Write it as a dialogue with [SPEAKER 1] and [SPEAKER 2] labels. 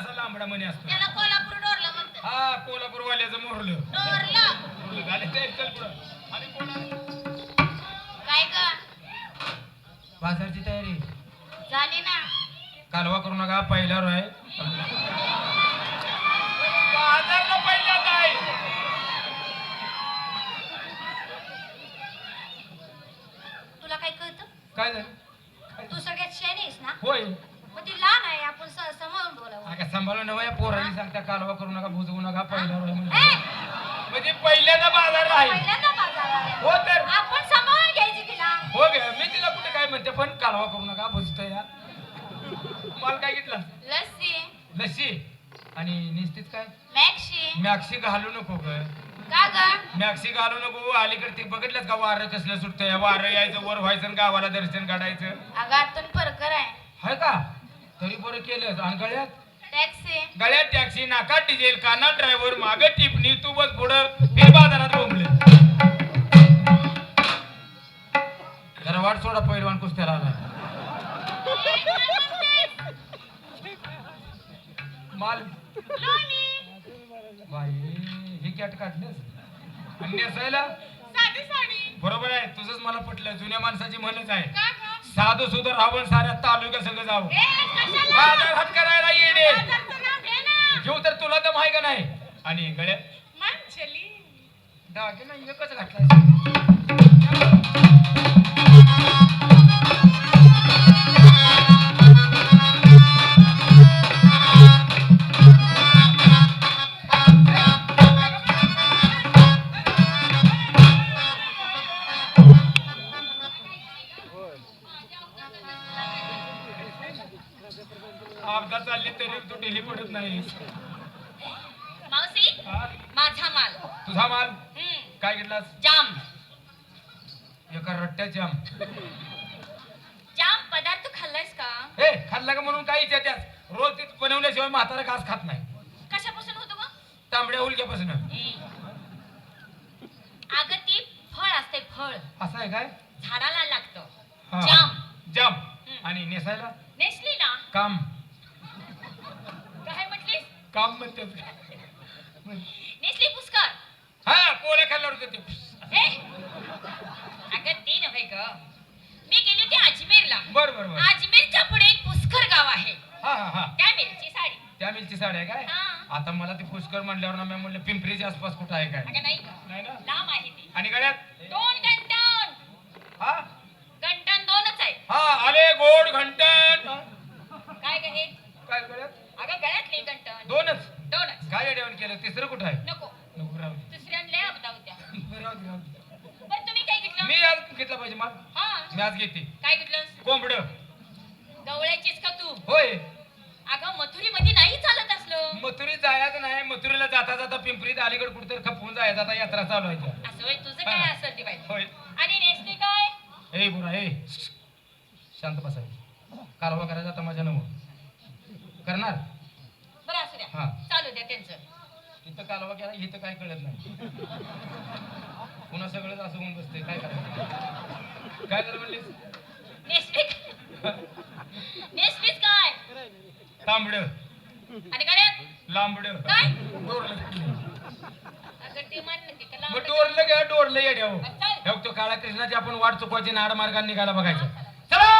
[SPEAKER 1] असा लांबडा म्हणे असतो.
[SPEAKER 2] त्याला कोल्हापूर डोरलं म्हणतात.
[SPEAKER 1] हा कोल्हापूर वाल्याचं मोरलं.
[SPEAKER 2] डोरलं.
[SPEAKER 1] मोरलं. झाले ते चल पुढं. आणि कोण आलं?
[SPEAKER 2] काय ग?
[SPEAKER 1] बाजारची तयारी.
[SPEAKER 2] झाली ना?
[SPEAKER 1] कालवा करू नका पहिल्यावर आहे. बाजारला
[SPEAKER 2] काय कळतं?
[SPEAKER 1] काय झालं?
[SPEAKER 2] तू सगळ्यात आहेस ना?
[SPEAKER 1] होय
[SPEAKER 2] मग ती लहान आहे आपण स-
[SPEAKER 1] काय सांभाळून नव्हे पोरांनी सांगता कालवा करू नका भुजवू नका पहिल्यावर आहे म्हणजे. म्हणजे पहिल्यांदा बाजार
[SPEAKER 2] पहिल्यांदा आला.
[SPEAKER 1] हो तर.
[SPEAKER 2] आपण सांभाळून घ्यायची तिला.
[SPEAKER 1] हो गे मी तिला कुठे काय म्हणते पण कालवा करू नका भुजतो या मला काय घेतलं?
[SPEAKER 2] लस्सी.
[SPEAKER 1] लस्सी. आणि निश्चित काय?
[SPEAKER 2] मॅक्सी.
[SPEAKER 1] मॅक्सी घालू नको ग.
[SPEAKER 2] का ग?
[SPEAKER 1] मॅक्सी घालू नको अलीकडे ते बघितलंच का वारं कसलं सुटतंय? वारं यायचं वर व्हायचं आणि गावाला दर्शन काढायचं.
[SPEAKER 2] अगं आतून परकर आहे.
[SPEAKER 1] हाय का? तरी बरं केलं आणि गळ्यात
[SPEAKER 2] टॅक्सी.
[SPEAKER 1] गळ्यात टॅक्सी नाका डिझेल काना ड्रायव्हर मागे टिपणी तू बस पुढं फिर बाजारात बोंबले. जरा वाट सोडा पहिलवान कुस्त्याला आला. माल. बाई ही कॅट काढलंस? आणि नेसायला बरोबर आहे तुझंच मला पटलं. जुन्या माणसाची म्हणच आहे? साधू सुधर रावण साऱ्या तालुक्या संग जाऊ? बाजार हात करायला येणे. घेऊ तर तुला तर माहिती का नाही आणि गळ्यात. दागिना एकच घातलाय
[SPEAKER 2] जाम.
[SPEAKER 1] एका रट्ट्यात जाम.
[SPEAKER 2] जाम पदार्थ खाल्लायस का?
[SPEAKER 1] हे खाल्ला का म्हणून काही त्यात रोज ते बनवल्याशिवाय म्हातारा घास खात नाही.
[SPEAKER 2] कशापासून होतो ग?
[SPEAKER 1] तांबड्या हुलक्यापासून
[SPEAKER 2] ए. अगं ती फळ असते फळ.
[SPEAKER 1] असं आहे काय?
[SPEAKER 2] झाडाला लागतं. जाम.
[SPEAKER 1] जाम. आणि नेसायला?
[SPEAKER 2] नेसली ना.
[SPEAKER 1] काम.
[SPEAKER 2] काय म्हटलीस?
[SPEAKER 1] काम म्हणते
[SPEAKER 2] नेसली पुष्कर
[SPEAKER 1] हा पोळ्या खाल्ल्यावर ते
[SPEAKER 2] ए अगं ते नव्हे ग. मी गेली होती अजमेरला.
[SPEAKER 1] बर बर बर.
[SPEAKER 2] अजमेरच्या पुढे एक पुष्कर गाव आहे.
[SPEAKER 1] हा हा हा.
[SPEAKER 2] त्या मिरची साडी.
[SPEAKER 1] त्या मिलची साडी आहे काय?
[SPEAKER 2] हा.
[SPEAKER 1] आता मला ते पुष्कर म्हणल्यावर ना मी म्हणलं पिंपरीच्या आसपास कुठं आहे काय?
[SPEAKER 2] अगं नाही ग.
[SPEAKER 1] नाही ना?
[SPEAKER 2] लांब आहे ती.
[SPEAKER 1] आणि गळ्यात?
[SPEAKER 2] दोन गंटन
[SPEAKER 1] हा?
[SPEAKER 2] दोनच आहे.
[SPEAKER 1] हा आले गोड घंटन.
[SPEAKER 2] काय ग हे?
[SPEAKER 1] काय गळ्यात?
[SPEAKER 2] अगं गळ्यातले गंटन
[SPEAKER 1] दोनच?
[SPEAKER 2] दोनच.
[SPEAKER 1] काय जेवण केलं? तिसरं कुठं आहे?
[SPEAKER 2] नको
[SPEAKER 1] नको राहू दे.
[SPEAKER 2] दुसऱ्यान लय अपदा होत्या
[SPEAKER 1] बरं, राहू दे, राहू दे.
[SPEAKER 2] बरं तुम्ही काय घेतलं
[SPEAKER 1] मी आज घेतला पाहिजे माल
[SPEAKER 2] हा.
[SPEAKER 1] मी आज घेते.
[SPEAKER 2] काय घेतलं?
[SPEAKER 1] कोंबड.
[SPEAKER 2] गवळ्याचीच का तू?
[SPEAKER 1] होय.
[SPEAKER 2] अगं मथुरी मध्ये नाही चालत असलं.
[SPEAKER 1] मथुरी जायचं नाही. मथुरीला जाता जाता पिंपरीत अलीकडे कुठेतरी खपवून जायचं. आता यात्रा चालू आहे.
[SPEAKER 2] असं होय तुझं काय
[SPEAKER 1] हा.
[SPEAKER 2] असेल ती बाई.
[SPEAKER 1] होय.
[SPEAKER 2] आणि नेसली काय?
[SPEAKER 1] ए बुरा ए. शांत बसायचं कारवा करायचा आता माझ्या नव. करणार?
[SPEAKER 2] बरं असू द्या.
[SPEAKER 1] हा.
[SPEAKER 2] चालू द्या त्यांचं.
[SPEAKER 1] तिथं कालवा केला इथं काय कळत नाही. पुन्हा सगळंच असं होऊन बसते काय करायचं? काय तर म्हणलीस?
[SPEAKER 2] काय?
[SPEAKER 1] तांबड.
[SPEAKER 2] आणि गड्यात
[SPEAKER 1] लांबड.
[SPEAKER 2] काय?
[SPEAKER 1] डोरलं. मग घ्या डोरलं येड्या. हे तो काळा कृष्णाची आपण वाट चुकवायची नाड मार्गाने निघायला बघायचं. चला!